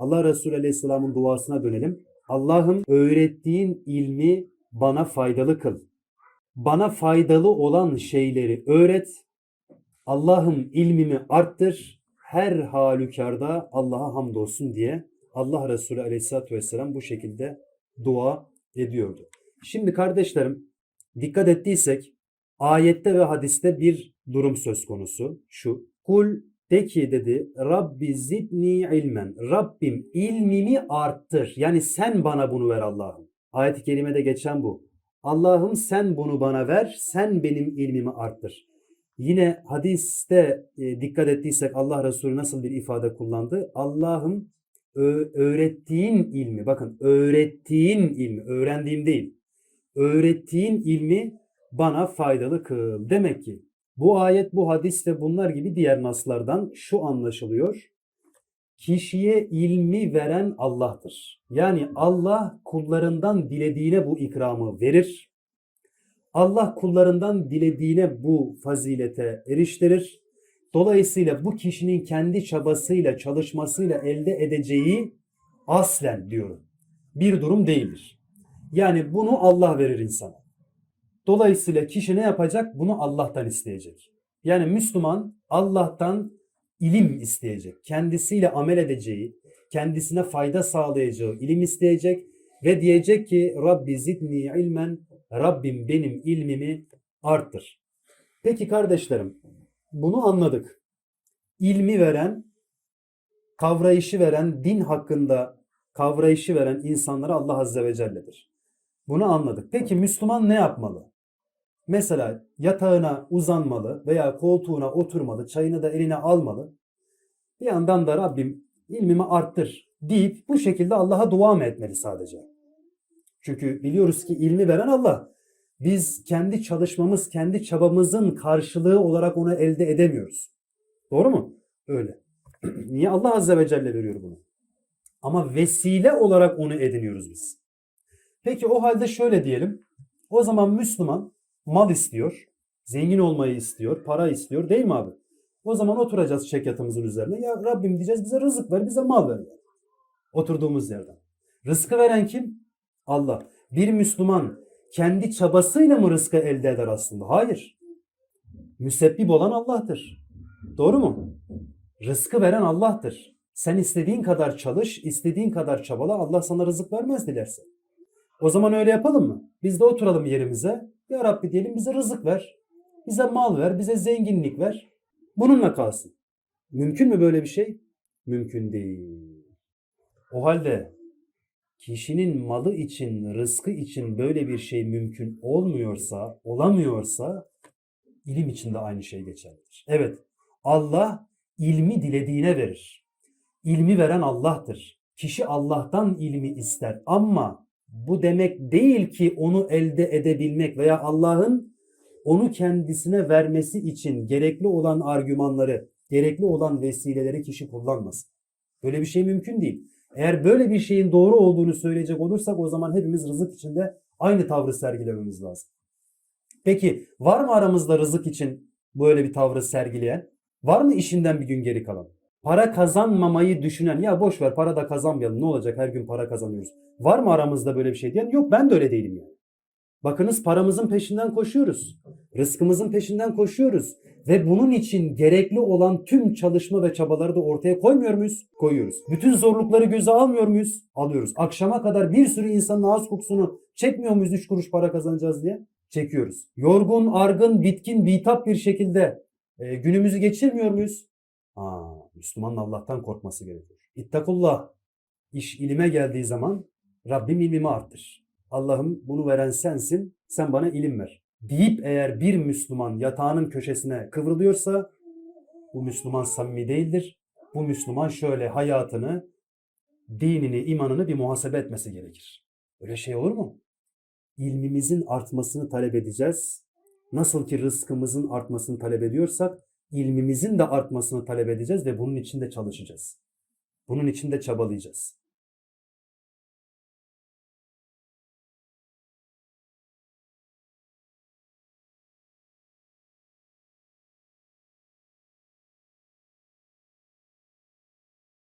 Allah Resulü Aleyhisselam'ın duasına dönelim. Allah'ım öğrettiğin ilmi bana faydalı kıl. Bana faydalı olan şeyleri öğret. Allah'ım ilmimi arttır. Her halükarda Allah'a hamdolsun diye Allah Resulü Aleyhisselatü Vesselam bu şekilde dua ediyordu. Şimdi kardeşlerim dikkat ettiysek ayette ve hadiste bir durum söz konusu. Şu. Kul de ki dedi Rabbi zidni ilmen. Rabbim ilmimi arttır. Yani sen bana bunu ver Allah'ım. Ayet-i kerimede geçen bu. Allah'ım sen bunu bana ver. Sen benim ilmimi arttır. Yine hadiste e, dikkat ettiysek Allah Resulü nasıl bir ifade kullandı? Allah'ım öğrettiğin ilmi, bakın öğrettiğin ilmi, öğrendiğim değil. Öğrettiğin ilmi bana faydalı kıl. Demek ki bu ayet, bu hadis ve bunlar gibi diğer naslardan şu anlaşılıyor. Kişiye ilmi veren Allah'tır. Yani Allah kullarından dilediğine bu ikramı verir. Allah kullarından dilediğine bu fazilete eriştirir. Dolayısıyla bu kişinin kendi çabasıyla, çalışmasıyla elde edeceği aslen diyorum. Bir durum değildir. Yani bunu Allah verir insana. Dolayısıyla kişi ne yapacak? Bunu Allah'tan isteyecek. Yani Müslüman Allah'tan ilim isteyecek. Kendisiyle amel edeceği, kendisine fayda sağlayacağı ilim isteyecek ve diyecek ki Rabbi zidni ilmen, Rabbim benim ilmimi arttır. Peki kardeşlerim, bunu anladık. İlmi veren, kavrayışı veren, din hakkında kavrayışı veren insanlara Allah Azze ve Celle'dir. Bunu anladık. Peki Müslüman ne yapmalı? Mesela yatağına uzanmalı veya koltuğuna oturmalı, çayını da eline almalı. Bir yandan da Rabbim ilmimi arttır deyip bu şekilde Allah'a dua mı etmeli sadece? Çünkü biliyoruz ki ilmi veren Allah. Biz kendi çalışmamız, kendi çabamızın karşılığı olarak onu elde edemiyoruz. Doğru mu? Öyle. Niye Allah Azze ve Celle veriyor bunu? Ama vesile olarak onu ediniyoruz biz. Peki o halde şöyle diyelim. O zaman Müslüman mal istiyor, zengin olmayı istiyor, para istiyor değil mi abi? O zaman oturacağız çek yatımızın üzerine. Ya Rabbim diyeceğiz bize rızık ver, bize mal ver. Oturduğumuz yerden. Rızkı veren kim? Allah. Bir Müslüman kendi çabasıyla mı rızkı elde eder aslında? Hayır. Müsebbip olan Allah'tır. Doğru mu? Rızkı veren Allah'tır. Sen istediğin kadar çalış, istediğin kadar çabala Allah sana rızık vermez dilerse. O zaman öyle yapalım mı? Biz de oturalım yerimize. Ya Rabbi diyelim bize rızık ver. Bize mal ver, bize zenginlik ver. Bununla kalsın. Mümkün mü böyle bir şey? Mümkün değil. O halde kişinin malı için, rızkı için böyle bir şey mümkün olmuyorsa, olamıyorsa ilim için de aynı şey geçerlidir. Evet, Allah ilmi dilediğine verir. İlmi veren Allah'tır. Kişi Allah'tan ilmi ister ama bu demek değil ki onu elde edebilmek veya Allah'ın onu kendisine vermesi için gerekli olan argümanları, gerekli olan vesileleri kişi kullanmasın. Böyle bir şey mümkün değil. Eğer böyle bir şeyin doğru olduğunu söyleyecek olursak o zaman hepimiz rızık içinde aynı tavrı sergilememiz lazım. Peki var mı aramızda rızık için böyle bir tavrı sergileyen? Var mı işinden bir gün geri kalan? Para kazanmamayı düşünen ya boş ver para da kazanmayalım ne olacak her gün para kazanıyoruz. Var mı aramızda böyle bir şey diyen? Yok ben de öyle değilim yani. Bakınız paramızın peşinden koşuyoruz. Rızkımızın peşinden koşuyoruz. Ve bunun için gerekli olan tüm çalışma ve çabaları da ortaya koymuyor muyuz? Koyuyoruz. Bütün zorlukları göze almıyor muyuz? Alıyoruz. Akşama kadar bir sürü insanın ağız kokusunu çekmiyor muyuz 3 kuruş para kazanacağız diye? Çekiyoruz. Yorgun, argın, bitkin, bitap bir şekilde e, günümüzü geçirmiyor muyuz? Aa, Müslümanın Allah'tan korkması gerekiyor. İttakullah. İş ilime geldiği zaman Rabbim ilmimi arttır. Allah'ım bunu veren sensin, sen bana ilim ver. Deyip eğer bir Müslüman yatağının köşesine kıvrılıyorsa bu Müslüman samimi değildir. Bu Müslüman şöyle hayatını, dinini, imanını bir muhasebe etmesi gerekir. Öyle şey olur mu? İlmimizin artmasını talep edeceğiz. Nasıl ki rızkımızın artmasını talep ediyorsak ilmimizin de artmasını talep edeceğiz ve bunun için de çalışacağız. Bunun için de çabalayacağız.